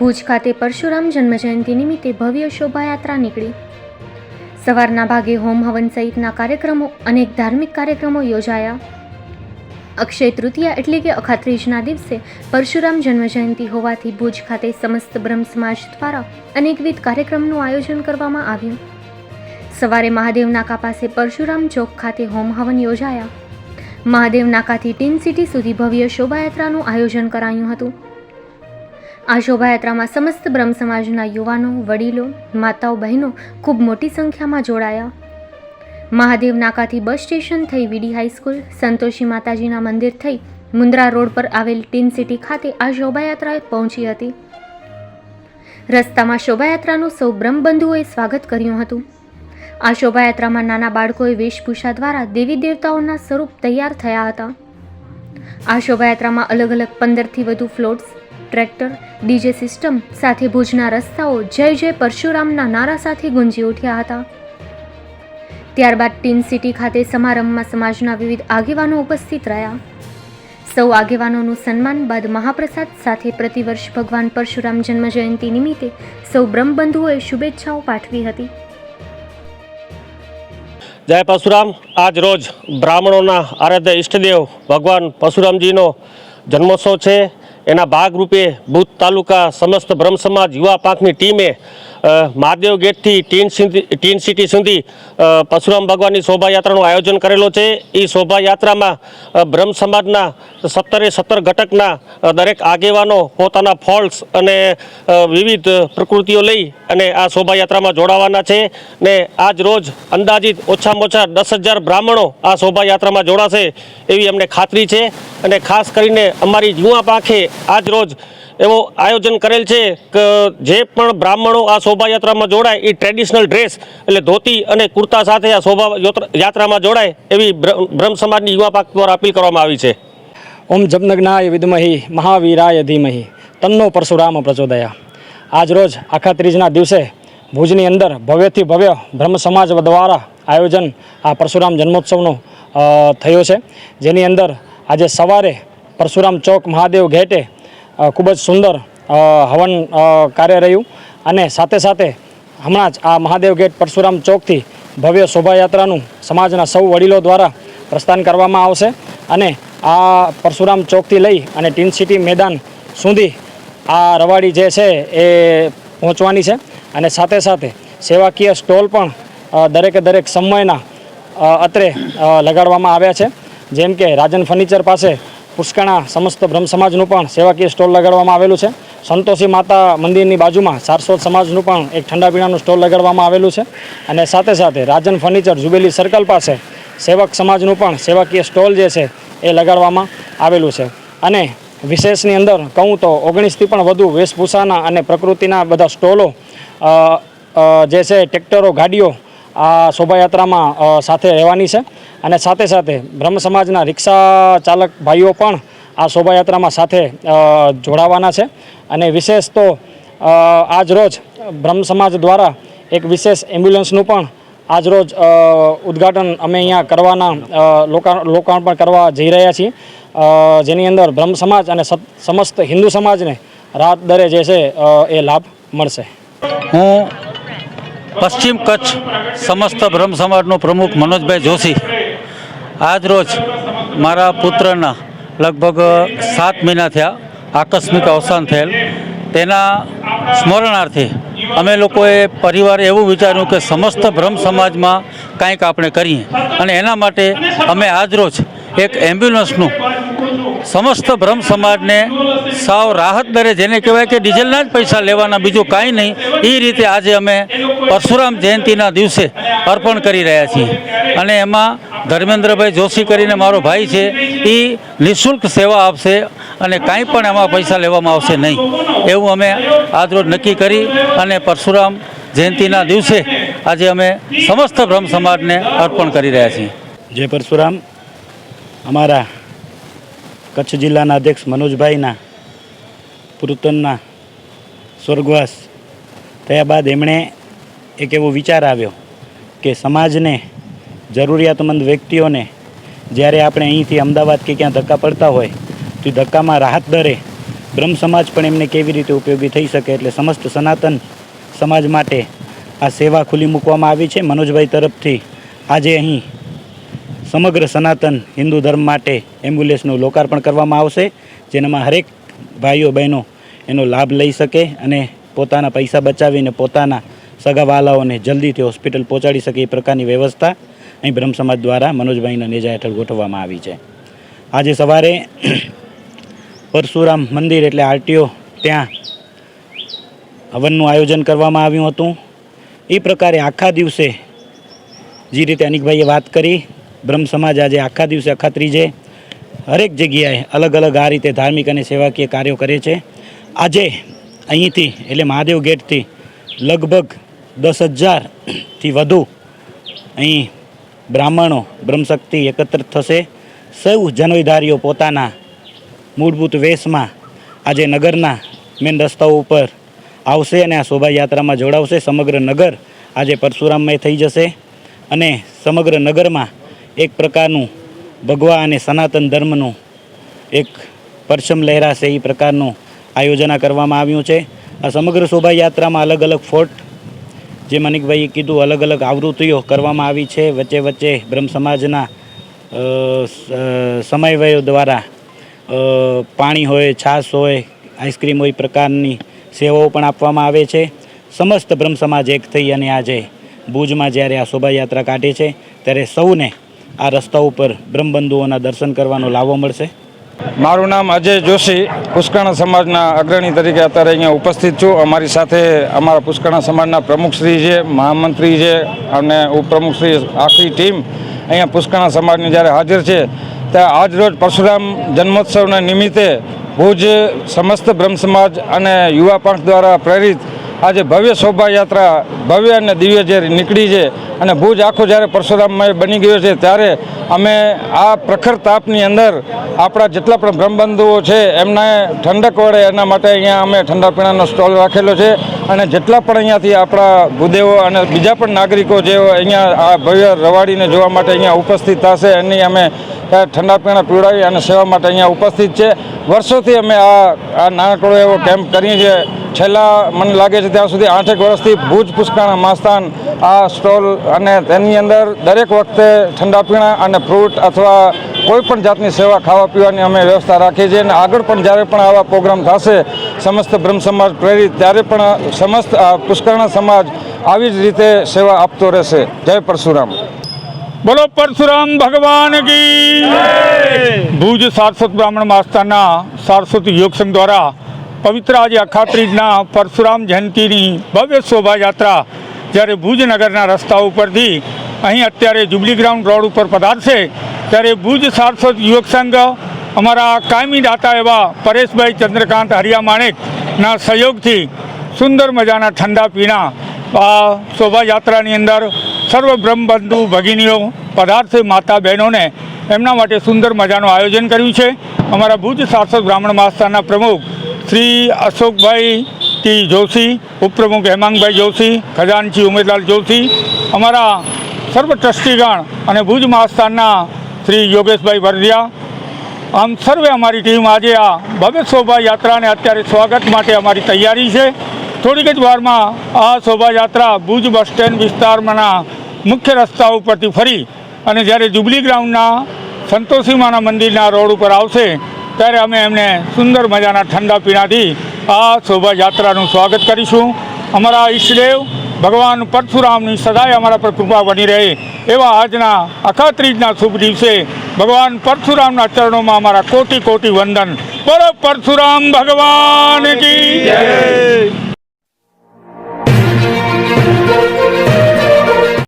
ભુજ ખાતે પરશુરામ જન્મજયંતિ નિમિત્તે ભવ્ય શોભાયાત્રા નીકળી. સવારના ભાગે હોમ હવન સહિતના કાર્યક્રમો અનેક ધાર્મિક કાર્યક્રમો યોજાયા. અક્ષય તૃતીયા એટલે કે અખાત્રીજના દિવસે પરશુરામ જન્મજયંતિ હોવાથી ભુજ ખાતે સમસ્ત બ્રહ્મ સમાજ દ્વારા અનેકવિધ કાર્યક્રમનું આયોજન કરવામાં આવ્યું. સવારે મહાદેવ નાકા પાસે પરશુરામ ચોક ખાતે હોમ હવન યોજાયા. મહાદેવ નાકાથી ટીન સિટી સુધી ભવ્ય શોભાયાત્રાનું આયોજન કરાયું હતું. આ શોભાયાત્રામાં સમસ્ત બ્રહ્મ સમાજના યુવાનો, વડીલો, માતાઓ, બહેનો ખૂબ મોટી સંખ્યામાં જોડાયા. મહાદેવ નાકાથી બસ સ્ટેશન થઈ વીડી હાઈસ્કૂલ સંતોષી માતાજીના મંદિર થઈ મુન્દ્રા રોડ પર આવેલ ટીન સિટી ખાતે આ શોભાયાત્રા પહોંચી હતી. રસ્તામાં શોભાયાત્રાનું સૌ બ્રહ્મબંધુઓએ સ્વાગત કર્યું હતું. આ શોભાયાત્રામાં નાના બાળકોએ વેશભૂષા દ્વારા દેવી દેવતાઓના સ્વરૂપ તૈયાર થયા હતા. આ શોભાયાત્રામાં અલગ અલગ પંદરથી વધુ ફ્લોટ્સ ટ્રેક્ટર, ડીજે સિસ્ટમ સાથે ભુજના રસ્તાઓ જય જય પરશુરામના નારા સાથે ગુંજી ઉઠ્યા હતા. ત્યારબાદ ટીન સિટી ખાતે સમારંભમાં સમાજના વિવિધ આગેવાનો ઉપસ્થિત રહ્યા. સૌ આગેવાનોનું સન્માન બાદ મહાપ્રસાદ સાથે પ્રતિવર્ષ ભગવાન પરશુરામ જન્મજયંતિ નિમિત્તે સૌ બ્રહ્મબંધુઓએ શુભેચ્છાઓ પાઠવી હતી. જય પરશુરામ. આજ રોજ બ્રાહ્મણોના આરાધ્ય ઈષ્ટદેવ ભગવાન પરશુરામજીનો જન્મોત્સવ છે. એના ભાગરૂપે ભૂત તાલુકા સમસ્ત બ્રહ્મ સમાજ યુવા પાંખની ટીમે મહાદેવ ગેટથી ટીન ટીન સિટી સુધી પરશુરામ ભગવાનની શોભાયાત્રાનું આયોજન કરેલો છે. એ શોભાયાત્રામાં બ્રહ્મ સમાજના સત્તરે સત્તર ઘટકના દરેક આગેવાનો પોતાના ફોલ્ટ્સ અને વિવિધ પ્રકૃતિઓ લઈ અને આ શોભાયાત્રામાં જોડાવાના છે ને આજ રોજ અંદાજિત ઓછામાં ઓછા દસ હજાર બ્રાહ્મણો આ શોભાયાત્રામાં જોડાશે એવી અમને ખાતરી છે અને ખાસ કરીને અમારી જુવા પાંખે આજ રોજ એવો આયોજન કરેલ છે કે, જે પણ બ્રાહ્મણો આ શોભાયાત્રામાં જોડાય એ ટ્રેડિશનલ ડ્રેસ એટલે ધોતી અને કુર્તા સાથે આ શોભા યાત્રામાં જોડાય એવી બ્રહ્મ સમાજની યુવા પાક દ્વારા અપીલ કરવામાં આવી છે. ઓમ જમનગ્નાય વિદમહી, મહાવીરાય ધીમહી, તન્નો પરશુરામ પ્રચોદયા. આજરોજ આખા ત્રીજના દિવસે ભુજની અંદર ભવ્યથી ભવ્ય બ્રહ્મ સમાજ દ્વારા આયોજન આ પરશુરામ જન્મોત્સવનો થયો છે. જેની અંદર આજે સવારે પરશુરામ ચોક મહાદેવ ઘેટે ખૂબ જ સુંદર હવન કાર્ય રહ્યું. અને સાથે સાથે હમણાં જ આ મહાદેવ ગેટ પરશુરામ ચોકથી ભવ્ય શોભાયાત્રાનું સમાજના સૌ વડીલો દ્વારા પ્રસ્થાન કરવામાં આવશે અને આ પરશુરામ ચોકથી લઈ અને ટીન સિટી મેદાન સુધી આ રવાડી જે છે એ પહોંચવાની છે. અને સાથે સાથે સેવાકીય સ્ટોલ પણ દરેકે દરેક સમયના અત્રે લગાડવામાં આવ્યા છે. જેમ કે રાજન ફર્નિચર પાસે પુષ્કણા સમસ્ત બ્રહ્મ સમાજનું પણ સેવાકીય સ્ટોલ લગાડવામાં આવેલું છે. સંતોષી માતા મંદિરની બાજુમાં સારસ્વત સમાજનું પણ એક ઠંડા પીણાનું સ્ટોલ લગાડવામાં આવેલું છે. અને સાથે સાથે રાજન ફર્નિચર જુબેલી સર્કલ પાસે સેવક સમાજનું પણ સેવાકીય સ્ટોલ જે છે એ લગાડવામાં આવેલું છે. અને વિશેષની અંદર કહું તો ઓગણીસથી પણ વધુ વેશભૂષાના અને પ્રકૃતિના બધા સ્ટોલો જે છે ટ્રેક્ટરો, ગાડીઓ આ શોભાયાત્રામાં સાથે રહેવાની છે. અને સાથે સાથે બ્રહ્મ સમાજના રિક્ષા ચાલક ભાઈઓ પણ આ શોભાયાત્રામાં સાથે જોડાવાના છે. અને વિશેષ તો આજ રોજ બ્રહ્મ સમાજ દ્વારા એક વિશેષ એમ્બ્યુલન્સનું પણ આજ રોજ ઉદ્ઘાટન અમે અહીંયા કરવાના લોકા- લોકાર્પણ કરવા જઈ રહ્યા છીએ. જેની અંદર બ્રહ્મ સમાજ અને સત- સમસ્ત હિન્દુ સમાજને રાત દરે જે છે એ લાભ મળશે. હું પશ્ચિમ કચ્છ સમસ્ત બ્રહ્મ સમાજનો પ્રમુખ મનોજભાઈ જોશી આજ રોજ મારા પુત્રના લગભગ સાત મહિના થયા આકસ્મિક અવસાન થયેલ. તેના સ્મરણાર્થે અમે લોકોએ પરિવારે એવું વિચાર્યું કે સમસ્ત બ્રહ્મ સમાજમાં કાંઈક આપણે કરીએ. અને એના માટે અમે આજરોજ એક એમ્બ્યુલન્સનું સમસ્ત બ્રહ્મ સમાજને સાવ રાહત દરે, જેને કહેવાય કે ડીઝલના જ પૈસા લેવાના, બીજું કાંઈ નહીં એ રીતે આજે અમે પરશુરામ જયંતિના દિવસે અર્પણ કરી રહ્યા છીએ. અને એમાં ધર્મેન્દ્રભાઈ જોશી કરીને મારો ભાઈ છે એ નિઃશુલ્ક સેવા આપશે અને કાંઈ પણ એમાં પૈસા લેવામાં આવશે નહીં. એવું અમે આજરોજ નક્કી કરી અને પરશુરામ જયંતિના દિવસે આજે અમે સમસ્ત બ્રહ્મ સમાજને અર્પણ કરી રહ્યા છીએ. જય પરશુરામ. અમારા કચ્છ જિલ્લાના અધ્યક્ષ મનોજભાઈના પુરુતનના સ્વર્ગવાસ થયા બાદ એમણે એક એવો વિચાર આવ્યો કે સમાજને જરૂરિયાતમંદ વ્યક્તિઓને જ્યારે આપણે અહીંથી અમદાવાદ કે ક્યાં ધક્કા પડતા હોય, તો ધક્કામાં રાહત દરે બ્રહ્મ સમાજ પણ એમને કેવી રીતે ઉપયોગી થઈ શકે એટલે સમસ્ત સનાતન સમાજ માટે આ સેવા ખુલ્લી મૂકવામાં આવી છે. મનોજભાઈ તરફથી આજે અહીં સમગ્ર સનાતન હિન્દુ ધર્મ માટે એમ્બ્યુલન્સનું લોકાર્પણ કરવામાં આવશે, જેનામાં હરેક ભાઈઓ બહેનો એનો લાભ લઈ શકે અને પોતાના પૈસા બચાવીને પોતાના સગાવાલાઓને જલ્દીથી હોસ્પિટલ પહોંચાડી શકે એ પ્રકારની વ્યવસ્થા અહીં બ્રહ્મ સમાજ દ્વારા મનોજભાઈના નેજા હેઠળ ગોઠવવામાં આવી છે. આજે સવારે પરશુરામ મંદિર એટલે આરટીઓ ત્યાં હવનનું આયોજન કરવામાં આવ્યું હતું. એ પ્રકારે આખા દિવસે જે રીતે અનિકભાઈએ વાત કરી, બ્રહ્મ સમાજ આજે આખા દિવસે અખાત્રીજે હરેક જગ્યાએ અલગ અલગ આ રીતે ધાર્મિક અને સેવાકીય કાર્યો કરે છે. આજે અહીંથી એટલે મહાદેવ ગેટથી લગભગ દસ હજારથી વધુ અહીં બ્રાહ્મણો બ્રહ્મશક્તિ એકત્રિત થશે. સૌ જનવિધારીઓ પોતાના મૂળભૂત વેશમાં આજે નગરના મેન રસ્તાઓ ઉપર આવશે અને આ શોભાયાત્રામાં જોડાવશે. સમગ્ર નગર આજે પરશુરામમય થઈ જશે અને સમગ્ર નગરમાં એક પ્રકારનું ભગવા અને સનાતન ધર્મનું એક પરચમ લહેરાશે. એ પ્રકારનું આયોજના કરવામાં આવ્યું છે. આ સમગ્ર શોભાયાત્રામાં અલગ અલગ ફોર્ટ જે મનિકભાઈએ કીધું, અલગ અલગ આવૃત્તિઓ કરવામાં આવી છે. વચ્ચે વચ્ચે બ્રહ્મ સમાજના સમયવયો દ્વારા પાણી હોય, છાશ હોય, આઈસ્ક્રીમ હોય પ્રકારની સેવાઓ પણ આપવામાં આવે છે. સમસ્ત બ્રહ્મ સમાજ એક થઈ અને આજે ભુજમાં જ્યારે આ શોભાયાત્રા કાઢે છે, ત્યારે સૌને આ રસ્તા ઉપર બ્રહ્મબંધુઓના દર્શન કરવાનો લાવો મળશે. મારું નામ અજય જોશી, પુષ્કર્ણ સમાજના અગ્રણી તરીકે અત્યારે અહીંયા ઉપસ્થિત છું. અમારી સાથે અમારા પુષ્કર્ણ સમાજના પ્રમુખશ્રી છે, મહામંત્રી છે અને ઉપપ્રમુખશ્રી આખી ટીમ અહીંયા પુષ્કર્ણ સમાજની જ્યારે હાજર છે, ત્યાં આજ રોજ પરશુરામ જન્મોત્સવના નિમિત્તે ભુજ સમસ્ત બ્રહ્મ સમાજ અને યુવા પંખ દ્વારા પ્રેરિત આજે ભવ્ય શોભાયાત્રા, ભવ્ય અને દિવ્ય જે નીકળી છે અને ભુજ આખો જ્યારે પરશુરામમય બની ગયો છે, ત્યારે અમે આ પ્રખર તાપની અંદર આપણા જેટલા પણ બ્રહ્મબંધુઓ છે, એમને ઠંડક વળે એના માટે અહીંયા અમે ઠંડા પીણાનો સ્ટોલ રાખેલો છે અને જેટલા પણ અહીંયાથી આપણા ભૂદેવો અને બીજા પણ નાગરિકો જે અહીંયા આ ભવ્ય રવાડીને જોવા માટે અહીંયા ઉપસ્થિત થશે, એની અમે ઠંડા પીણા પીવડાવી અને સેવા માટે અહીંયા ઉપસ્થિત છે. વર્ષોથી અમે આ આ નાનકડો એવો કેમ્પ કરીએ છીએ. છેલ્લા મને લાગે છે ત્યાં સુધી આઠેક વર્ષથી ભુજ પુષ્કાણા માસ્તાન આ સ્ટોલ અને તેની અંદર દરેક વખતે ઠંડા પીણા અને ફ્રૂટ અથવા કોઈ પણ જાતની સેવા ખાવા પીવાની અમે વ્યવસ્થા રાખીએ છીએ અને આગળ પણ જ્યારે પણ આવા પ્રોગ્રામ થશે, સમસ્ત બ્રહ્મ સમાજ પ્રેરિત, ત્યારે પણ સમસ્ત પુષ્કરણા સમાજ આવી જ રીતે સેવા આપતો રહેશે. જય પરશુરામ. બોલો પરશુરામ ભગવાન ભુજ સારસ્વત બ્રાહ્મણ માસ્તાના સારસ્વત યોગ સંઘ દ્વારા પવિત્ર આજે અખાત્રીજના પરશુરામ જયંતિની ભવ્ય શોભાયાત્રા જ્યારે ભુજ નગરના રસ્તા ઉપરથી અહીં અત્યારે જુબલી ગ્રાઉન્ડ રોડ ઉપર પધારશે, ત્યારે ભુજ સારસ્વત યુવક સંઘ, અમારા કાયમી દાતા એવા પરેશભાઈ ચંદ્રકાંત હરિયા માણેકના સહયોગથી સુંદર મજાના ઠંડા પીણા આ શોભાયાત્રાની અંદર સર્વ બ્રહ્મબંધુ ભગિનીઓ પધારશે, માતા બહેનોને એમના માટે સુંદર મજાનું આયોજન કર્યું છે. અમારા ભુજ સારસ્વત બ્રાહ્મણ માસ્તાના પ્રમુખ શ્રી અશોકભાઈ ટી જોશી, ઉપપ્રમુખ હેમાંગભાઈ જોશી, ખજાનચી ઉમેદલાલ જોશી, અમારા સર્વ ટ્રસ્ટીગણ અને ભુજ માસ્તાના શ્રી યોગેશભાઈ વરદિયા આમ સર્વે અમારી ટીમ આજે આ ભવ્ય શોભાયાત્રાને અત્યારે સ્વાગત માટે અમારી તૈયારી છે. થોડીક જ વારમાં આ શોભાયાત્રા ભુજ બસ સ્ટેન્ડ વિસ્તારમાંના મુખ્ય રસ્તા ઉપરથી ફરી અને જ્યારે જુબલી ગ્રાઉન્ડના સંતોષીમાના મંદિરના રોડ ઉપર આવશે ત્યારે અમે એમને સુંદર મજાના ઠંડા પીણાથી આ શોભાયાત્રાનું સ્વાગત કરીશું. અમારા ઈષ્ટદેવ, ભગવાન પરશુરામની સદાય અમારા પર કૃપા બની રહે એવા આજના અખાત્રીજના શુભ દિવસે ભગવાન પરશુરામના ચરણોમાં અમારા કોટી કોટી વંદન. પર પરશુરામ ભગવાન કી જય!